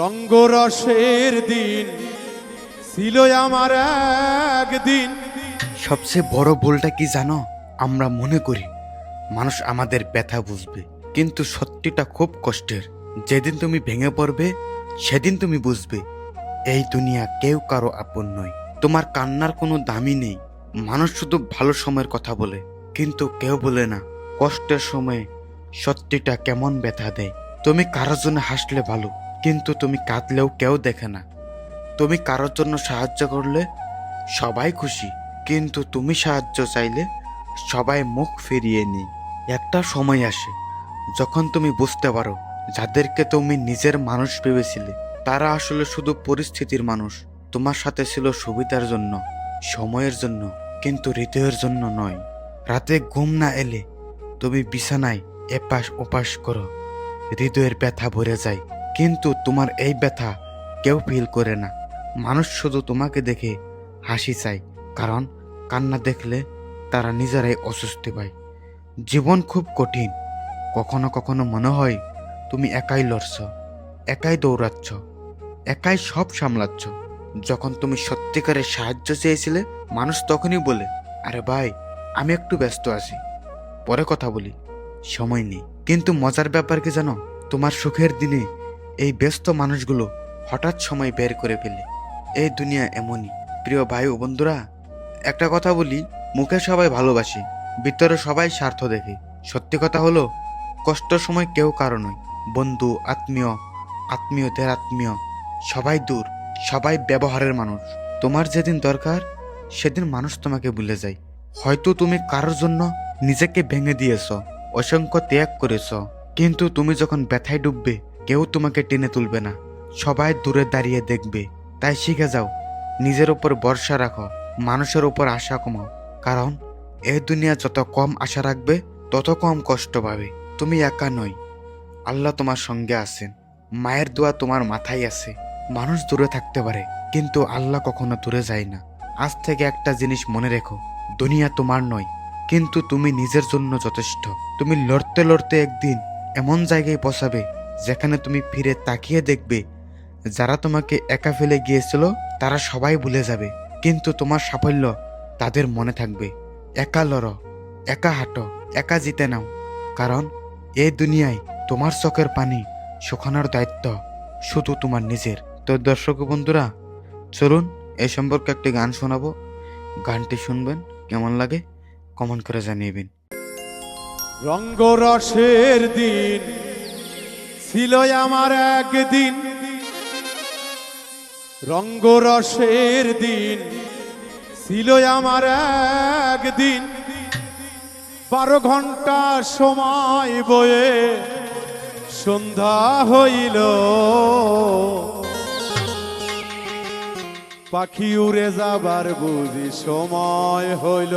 রঙ্গরসের দিন ছিল আমার একদিন। সবচেয়ে বড় ভুলটা কি জানো? আমরা মনে করি মানুষ আমাদের ব্যথা বুঝবে, কিন্তু সত্যিটা খুব কষ্টের। যেদিন তুমি ভেঙে পড়বে, সেদিন তুমি বুঝবে, এই দুনিয়া কেউ কারও আপন নয়। তোমার কান্নার কোনো দামই নেই। মানুষ শুধু ভালো সময়ের কথা বলে, কিন্তু কেউ বলে না কষ্টের সময়ে সত্যিটা কেমন ব্যথা দেয়। তুমি কারোর জন্য হাসলে ভালো কিন্তু তুমি কাঁদলেও কেউ দেখে না। তুমি কারোর জন্য সাহায্য করলে সবাই খুশি, কিন্তু তুমি সাহায্য চাইলে সবাই মুখ ফিরিয়ে নি একটা সময় আসে যখন তুমি বুঝতে পারো যাদেরকে তুমি নিজের মানুষ ভেবেছিলে, তারা আসলে শুধু পরিস্থিতির মানুষ। তোমার সাথে ছিল সুবিধার জন্য, সময়ের জন্য, কিন্তু হৃদয়ের জন্য নয়। রাতে ঘুম না এলে তুমি বিছানায় এপাশ ওপাশ করো, হৃদয়ের ব্যথা ভরে যায়। কিন্তু তোমার এই ব্যথা কেউ ফিল করে না। মানুষ শুধু তোমাকে দেখে হাসি চায়, কারণ কান্না দেখলে তারা নিজেরাই অস্বস্তি পায়। জীবন খুব কঠিন। কখনো কখনো মনে হয় তুমি একাই লড়ছ, একাই দৌড়াচ্ছ, একাই সব সামলাচ্ছ। যখন তুমি সত্যিকারের সাহায্য চেয়েছিলে, মানুষ তখনই বলে, আরে ভাই, আমি একটু ব্যস্ত আছি। পরে কথা বলি, সময় নেই। কিন্তু মজার ব্যাপার কি জানো? তোমার সুখের দিনে এই ব্যস্ত মানুষগুলো হঠাৎ সময় বের করে ফেলে। এই দুনিয়া এমনই। প্রিয় ভাই ও বন্ধুরা, একটা কথা বলি, মুখে সবাই ভালোবাসে, ভিতরে সবাই স্বার্থ দেখে। সত্যি কথা হলো কষ্ট সময় কেউ কারও নয়। বন্ধু, আত্মীয়, আত্মীয়দের আত্মীয়, সবাই দূর, সবাই ব্যবহারের মানুষ। তোমার যেদিন দরকার, সেদিন মানুষ তোমাকে ভুলে যায়। হয়তো তুমি কারোর জন্য নিজেকে ভেঙে দিয়েছ, অসংখ্য ত্যাগ করেছ, কিন্তু তুমি যখন ব্যথায় ডুববে কেউ তোমাকে টেনে তুলবে না। সবাই দূরে দাঁড়িয়ে দেখবে। তাই শিখে যাও। নিজের উপর ভরসা রাখো। মানুষের উপর আশা কমাও। কারণ এই দুনিয়া যত কম আশা রাখবে, তত কম কষ্ট পাবে। তুমি একা নই। আল্লাহ তোমার সঙ্গে আছেন। মায়ের দোয়া তোমার মাথায় আছে। মানুষ দূরে থাকতে পারে, কিন্তু আল্লাহ কখনো দূরে যায় না। আজ থেকে একটা জিনিস মনে রেখো। দুনিয়া তোমার নয়, কিন্তু তুমি নিজের জন্য যথেষ্ট। তুমি লড়তে লড়তে একদিন এমন জায়গায় বসাবে যেখানে তুমি ফিরে তাকিয়ে দেখবে, যারা তোমাকে একা ফেলে গিয়েছিল, তারা সবাই ভুলে যাবে। কিন্তু তোমার সাফল্য তাদের মনে থাকবে। একা লড়ো, একা হাঁটো, একা জিতে নাও। কারণ এই দুনিয়ায় তোমার চোখের পানি শুকানোর দায়িত্ব, শুধু তোমার নিজের। তো দর্শক বন্ধুরা, চলুন এই সম্পর্কে একটি গান শোনাবো। গানটি শুনবেন, কেমন লাগে, কমেন্ট করে জানিয়েবেন রঙ্গরসের দিন ছিল আমার একদিন রঙ্গরসের দিন। ছিল আমার একদিন বারো ঘণ্টা সময় বয়ে সন্ধ্যা হইল। পাখি উড়ে যাবার বুঝি সময় হইল।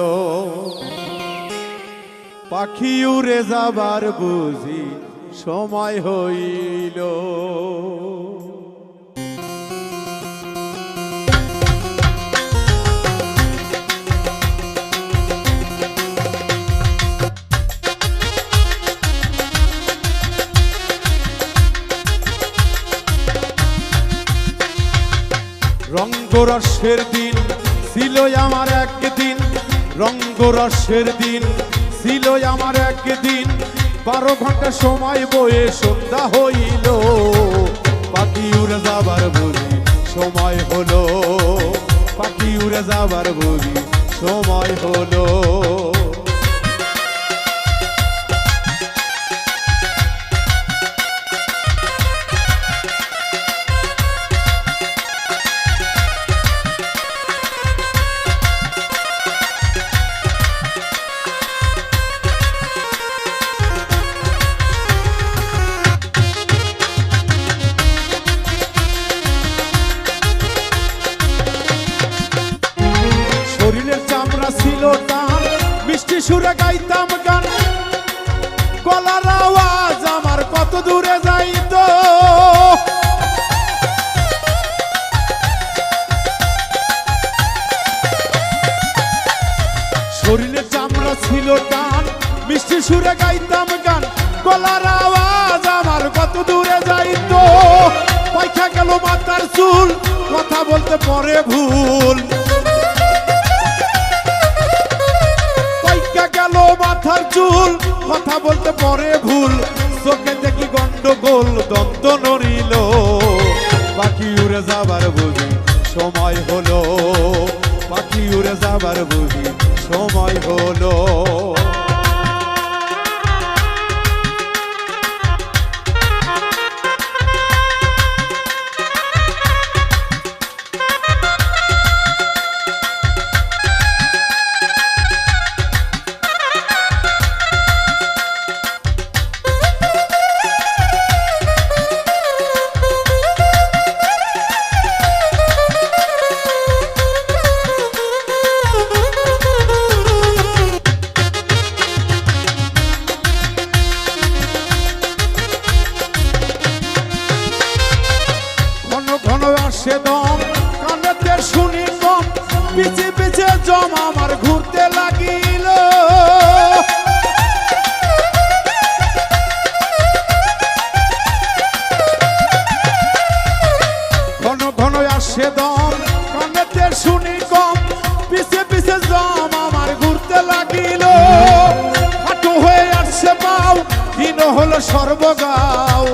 পাখি উড়ে যাবার বুঝি সময় হইল। রঙ্গরসের দিন ছিল আমার একদিন রঙ্গরসের দিন ছিল আমার একদিন। বারো ঘণ্টা সময় বয়ে সন্ধ্যা হইল। পাখি উড়ে যাবার বুঝি সময় হলো। পাখি উড়ে যাবার বুঝি সময় হলো। মাথার চুল, কথা বলতে পরে ভুল। গেল মাথার চুল, কথা বলতে পরে ভুল। চোখে দেখি গন্ডগোল, দন্ত নড়িল। পাখি উড়ে যাবার বুঝি সময় হলো। পাখি উড়ে যাবার বুঝি সময় হলো। হলো সর্বগাও।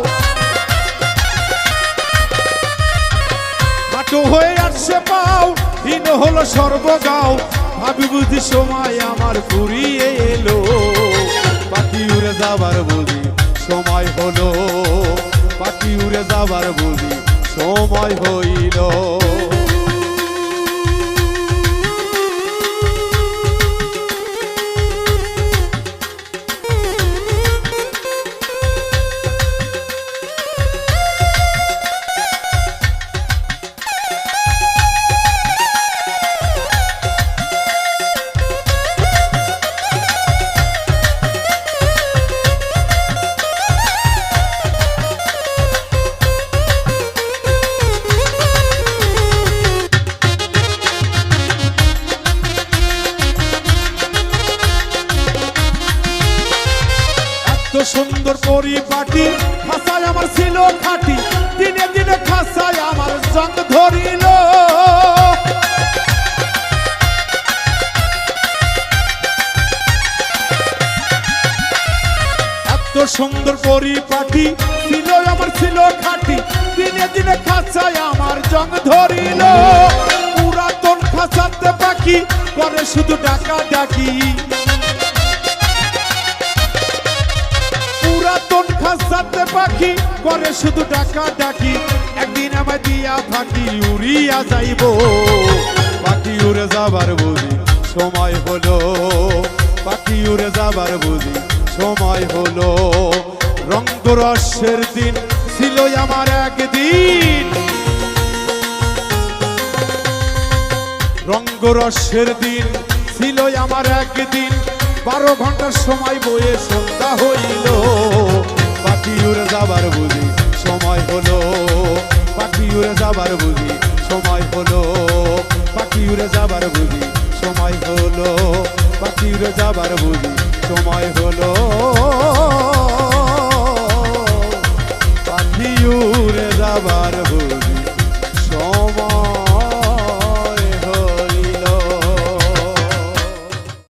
হাঁটু হয়ে আসছে পাও, হীন হলো সর্বগাও। ভাবি বুঝি সময় আমার ফুরিয়ে এলো। পাখি উড়ে যাবার বুঝি সময় হলো। পাখি উড়ে যাবার বুঝি সময় হইল। সুন্দর পরিপাটি খাসায় আমার ছিল খাটি। দিনে দিনে খাসায় আমার জং ধরিল। এত সুন্দর পরিপাটি, ছিল আমার, ছিল খাটি। দিনে দিনে খাসায় আমার জং ধরিল। পুরাতন খাসাতে পাখি করে শুধু ডাকা ডাকি। খাসাতে পাখি করে শুধু ডাকা ডাকি। একদিন আমায় দিয়া ফাঁকি উড়িয়া যাইব। পাখি উড়ে যাবার বুঝি সময় হলো। পাখি উড়ে যাবার বুঝি সময় হলো। রঙ্গরসের দিন ছিল আমার একদিন। রঙ্গরসের দিন ছিল আমার একদিন। বারো ঘণ্টার সময় বয়ে সন্ধ্যা হইল। পাখিউরে যাবার বুঝি, সময় হলো। পাখিউরে যাবার বুঝি, সময় হলো। পাখিউরে যাবার বুঝি, সময় হলো। পাখিউরে যাবার বুঝি, সময় হলো। পাখিউরে যাবার বুঝি।